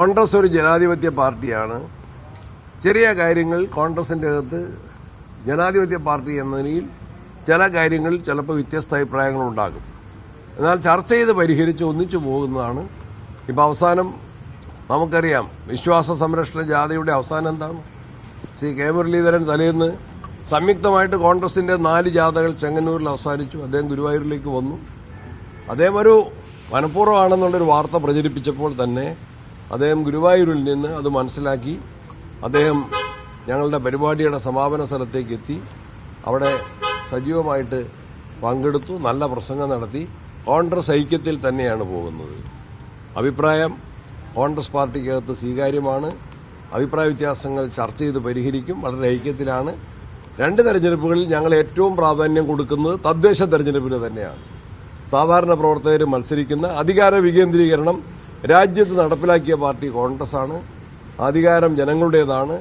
കോൺഗ്രസ് ഒരു ജനാധിപത്യ പാർട്ടിയാണ്. ചെറിയ കാര്യങ്ങൾ കോൺഗ്രസിന്റെ അകത്ത് ജനാധിപത്യ പാർട്ടി എന്ന നിലയിൽ ചില കാര്യങ്ങളിൽ ചിലപ്പോൾ വ്യത്യസ്ത അഭിപ്രായങ്ങൾ ഉണ്ടാകും. എന്നാൽ ചർച്ച ചെയ്ത് പരിഹരിച്ച് ഒന്നിച്ചു പോകുന്നതാണ്. ഇപ്പം അവസാനം നമുക്കറിയാം വിശ്വാസ സംരക്ഷണ ജാഥയുടെ അവസാനം എന്താണ്? ശ്രീ കെ മുരളീധരൻ തലേന്ന് സംയുക്തമായിട്ട് കോൺഗ്രസിന്റെ നാല് ജാഥകൾ ചെങ്ങന്നൂരിൽ അവസാനിച്ചു. അദ്ദേഹം ഗുരുവായൂരിലേക്ക് വന്നു. അദ്ദേഹം ഒരു മനഃപൂർവമാണെന്നുള്ളൊരു വാർത്ത പ്രചരിപ്പിച്ചപ്പോൾ തന്നെ അദ്ദേഹം ഗുരുവായൂരിൽ നിന്ന് അത് മനസ്സിലാക്കി അദ്ദേഹം ഞങ്ങളുടെ പരിപാടിയുടെ സമാപന സ്ഥലത്തേക്ക് എത്തി. അവിടെ സജീവമായിട്ട് പങ്കെടുത്തു നല്ല പ്രസംഗം നടത്തി. കോൺഗ്രസ് ഐക്യത്തിൽ തന്നെയാണ് പോകുന്നത്. അഭിപ്രായം കോൺഗ്രസ് പാർട്ടിക്കകത്ത് സ്വീകാര്യമാണ്. അഭിപ്രായ വ്യത്യാസങ്ങൾ ചർച്ച ചെയ്ത് പരിഹരിക്കും. വളരെ ഐക്യത്തിലാണ്. രണ്ട് തെരഞ്ഞെടുപ്പുകളിൽ ഞങ്ങൾ ഏറ്റവും പ്രാധാന്യം കൊടുക്കുന്നത് തദ്ദേശ തെരഞ്ഞെടുപ്പിന് തന്നെയാണ്. സാധാരണ പ്രവർത്തകർ മത്സരിക്കുന്ന അധികാര വികേന്ദ്രീകരണം രാജ്യത്ത് നടപ്പിലാക്കിയ പാർട്ടി കോൺഗ്രസ് ആണ് അധികാരം ജനങ്ങളുടേതാണ്.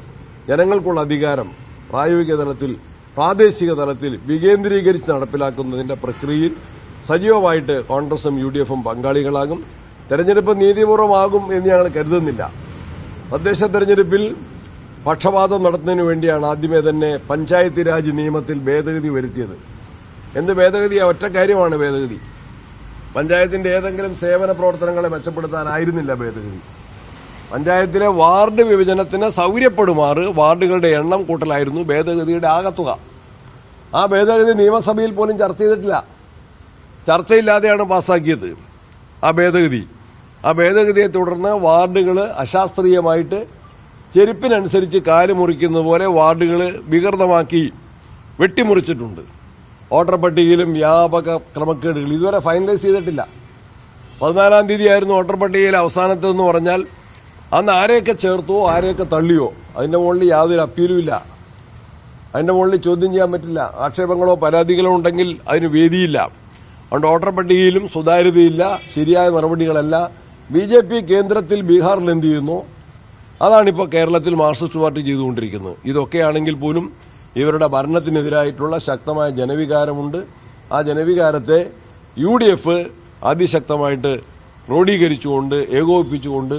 ജനങ്ങൾക്കുള്ള അധികാരം പ്രായോഗിക തലത്തിൽ പ്രാദേശിക തലത്തിൽ വികേന്ദ്രീകരിച്ച് നടപ്പിലാക്കുന്നതിന്റെ പ്രക്രിയയിൽ സജീവമായിട്ട് കോൺഗ്രസും യു ഡി എഫും പങ്കാളികളാകും. തെരഞ്ഞെടുപ്പ് നീതിപൂർവമാകും എന്ന് ഞങ്ങൾ കരുതുന്നില്ല. തദ്ദേശ തെരഞ്ഞെടുപ്പിൽ പക്ഷപാതം നടത്തുന്നതിന് വേണ്ടിയാണ് ആദ്യമേ തന്നെ പഞ്ചായത്ത് രാജ് നിയമത്തിൽ ഭേദഗതി വരുത്തിയത്. എന്ത് ഭേദഗതി ഒറ്റ കാര്യമാണ് ഭേദഗതി. പഞ്ചായത്തിന്റെ ഏതെങ്കിലും സേവന പ്രവർത്തനങ്ങളെ മെച്ചപ്പെടുത്താനായിരുന്നില്ല ഭേദഗതി. പഞ്ചായത്തിലെ വാർഡ് വിഭജനത്തിന് സൗകര്യപ്പെടുമാറ് വാർഡുകളുടെ എണ്ണം കൂട്ടലായിരുന്നു ഭേദഗതിയുടെ ആകത്തുക. ആ ഭേദഗതി നിയമസഭയിൽ പോലും ചർച്ച ചെയ്തിട്ടില്ല. ചർച്ചയില്ലാതെയാണ് പാസ്സാക്കിയത് ആ ഭേദഗതി. ആ ഭേദഗതിയെ തുടർന്ന് വാർഡുകൾ അശാസ്ത്രീയമായിട്ട് ചെരുപ്പിനനുസരിച്ച് കാൽ മുറിക്കുന്ന പോലെ വാർഡുകൾ വികൃതമാക്കി വെട്ടിമുറിച്ചിട്ടുണ്ട്. വോട്ടർ പട്ടികയിലും വ്യാപക ക്രമക്കേടുകൾ ഇതുവരെ ഫൈനലൈസ് ചെയ്തിട്ടില്ല. പതിനാലാം തീയതി ആയിരുന്നു വോട്ടർ പട്ടികയിൽ അവസാനത്തെന്ന് പറഞ്ഞാൽ അന്ന് ആരെയൊക്കെ ചേർത്തോ ആരെയൊക്കെ തള്ളിയോ അതിന്റെ മുകളിൽ യാതൊരു അപ്പീലും ഇല്ല. അതിന്റെ മുകളിൽ ചോദ്യം ചെയ്യാൻ പറ്റില്ല. ആക്ഷേപങ്ങളോ പരാതികളോ ഉണ്ടെങ്കിൽ അതിന് വേദിയില്ല. അതുകൊണ്ട് വോട്ടർ പട്ടികയിലും സുതാര്യതയില്ല ശരിയായ നടപടികളല്ല. ബി ജെ പി കേന്ദ്രത്തിൽ ബീഹാറിൽ എന്ത് ചെയ്യുന്നു? അതാണിപ്പോൾ കേരളത്തിൽ മാർക്സിസ്റ്റ് പാർട്ടി ചെയ്തുകൊണ്ടിരിക്കുന്നത്. ഇതൊക്കെയാണെങ്കിൽ പോലും ഇവരുടെ ഭരണത്തിനെതിരായിട്ടുള്ള ശക്തമായ ജനവികാരമുണ്ട്. ആ ജനവികാരത്തെ യു ഡി എഫ് അതിശക്തമായിട്ട് ക്രോഡീകരിച്ചുകൊണ്ട് ഏകോപിപ്പിച്ചുകൊണ്ട്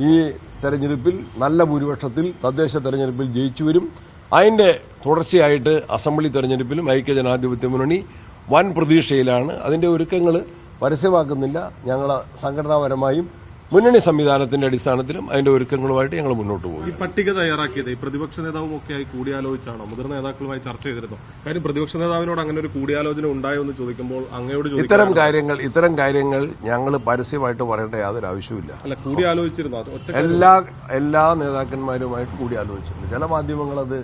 ഈ തെരഞ്ഞെടുപ്പിൽ നല്ല ഭൂരിപക്ഷത്തിൽ തദ്ദേശ തെരഞ്ഞെടുപ്പിൽ ജയിച്ചു വരും. അതിന്റെ തുടർച്ചയായിട്ട് അസംബ്ലി തെരഞ്ഞെടുപ്പിലും ഐക്യജനാധിപത്യ മുന്നണി വൻ പ്രതീക്ഷയിലാണ്. അതിന്റെ ഒരുക്കങ്ങൾ പരസ്യമാക്കുന്നില്ല. ഞങ്ങൾ സംഘടനാപരമായും മുന്നണി സംവിധാനത്തിന്റെ അടിസ്ഥാനത്തിലും അതിന്റെ ഒരുക്കങ്ങളുമായിട്ട് ഞങ്ങൾ മുന്നോട്ട് പോകും. ഈ പട്ടിക തയ്യാറാക്കിയത് ഈ പ്രതിപക്ഷ നേതാവും ഒക്കെ ആയി കൂടിയാലോചിച്ചാണോ? മുതിർന്ന നേതാക്കളുമായി ചർച്ച ചെയ്തിരുന്നു? കാര്യം പ്രതിപക്ഷ നേതാവിനോട് അങ്ങനെ ഒരു കൂടിയാലോചന ഉണ്ടായോ എന്ന് ചോദിക്കുമ്പോൾ അങ്ങയോട് ഇത്തരം കാര്യങ്ങൾ ഇത്തരം കാര്യങ്ങൾ ഞങ്ങൾ പരസ്യമായിട്ട് പറയേണ്ട യാതൊരു ആവശ്യമില്ല അല്ല കൂടിയാലോചിച്ചിരുന്നു? എല്ലാ എല്ലാ നേതാക്കന്മാരുമായിട്ട് കൂടിയാലോചിച്ചിരുന്നു ചില മാധ്യമങ്ങൾ അത്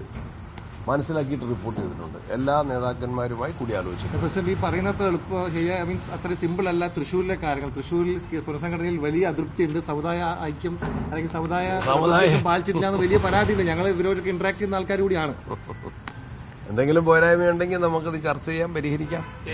മനസ്സിലാക്കിയിട്ട് റിപ്പോർട്ട് ചെയ്തിട്ടുണ്ട്. എല്ലാ നേതാക്കന്മാരുമായി കൂടി ആലോചിച്ചിട്ടുണ്ട് പ്രസിഡന്റ് ഈ പറയുന്നത് എളുപ്പ മീൻസ് അത്ര സിമ്പിൾ അല്ല. തൃശ്ശൂരിലെ കാര്യങ്ങൾ തൃശ്ശൂരിൽ പുനഃസംഘടനയിൽ വലിയ അതൃപ്തിയുണ്ട് സമുദായ ഐക്യം അല്ലെങ്കിൽ സമുദായ സമുദായ- പാലിച്ചിട്ടില്ല എന്ന് വലിയ പരാതിയുണ്ട് ഞങ്ങൾ ഇവരോടൊക്കെ ഇന്ററാക്ട് ചെയ്യുന്ന ആൾക്കാർ കൂടിയാണ്. എന്തെങ്കിലും പോരായ്മയുണ്ടെങ്കിൽ നമുക്കത് ചർച്ച ചെയ്യാം പരിഹരിക്കാം.